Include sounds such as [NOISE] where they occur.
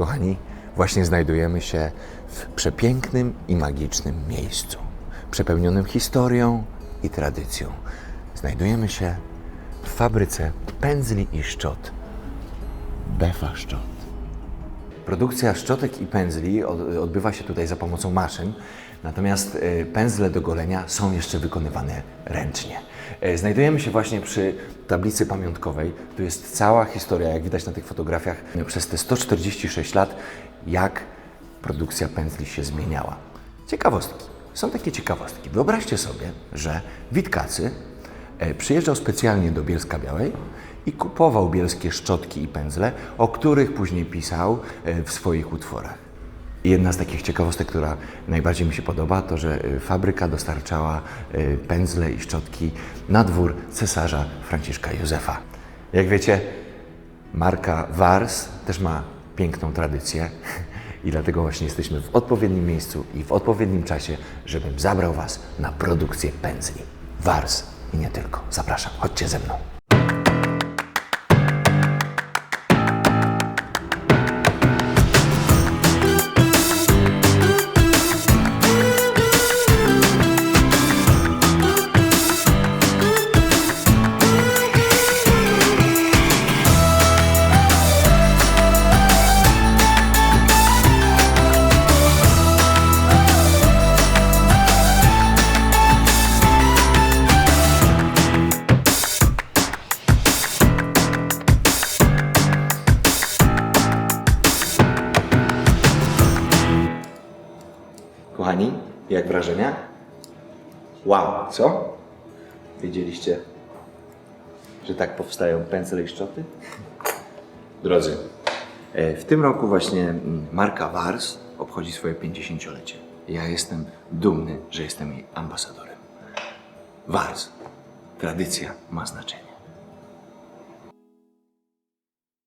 Kochani, właśnie znajdujemy się w przepięknym i magicznym miejscu, przepełnionym historią i tradycją. Znajdujemy się w fabryce pędzli i szczot. Befa Szczot. Produkcja szczotek i pędzli od- odbywa się tutaj za pomocą maszyn, natomiast e, pędzle do golenia są jeszcze wykonywane ręcznie. E, Znajdujemy się właśnie przy tablicy pamiątkowej. Tu jest cała historia, jak widać na tych fotografiach, przez te 146 lat, jak produkcja pędzli się zmieniała. Ciekawostki. Są takie ciekawostki. Wyobraźcie sobie, że Witkacy e, przyjeżdżał specjalnie do Bielska Białej i kupował bielskie szczotki i pędzle, o których później pisał e, w swoich utworach. Jedna z takich ciekawostek, która najbardziej mi się podoba, to że e, fabryka dostarczała e, pędzle i szczotki na dwór cesarza Franciszka Józefa. Jak wiecie, marka Wars też ma piękną tradycję [LAUGHS] i dlatego właśnie jesteśmy w odpowiednim miejscu i w odpowiednim czasie, żebym zabrał Was na produkcję pędzli. Wars i nie tylko. Zapraszam, chodźcie ze mną. Kochani, jak wrażenia? Wow, co? Wiedzieliście, że tak powstają pędzle i szczoty? Drodzy, e, w tym roku właśnie mm, marka Wars obchodzi swoje 50-lecie. Ja jestem dumny, że jestem jej ambasadorem. Wars. Tradycja ma znaczenie.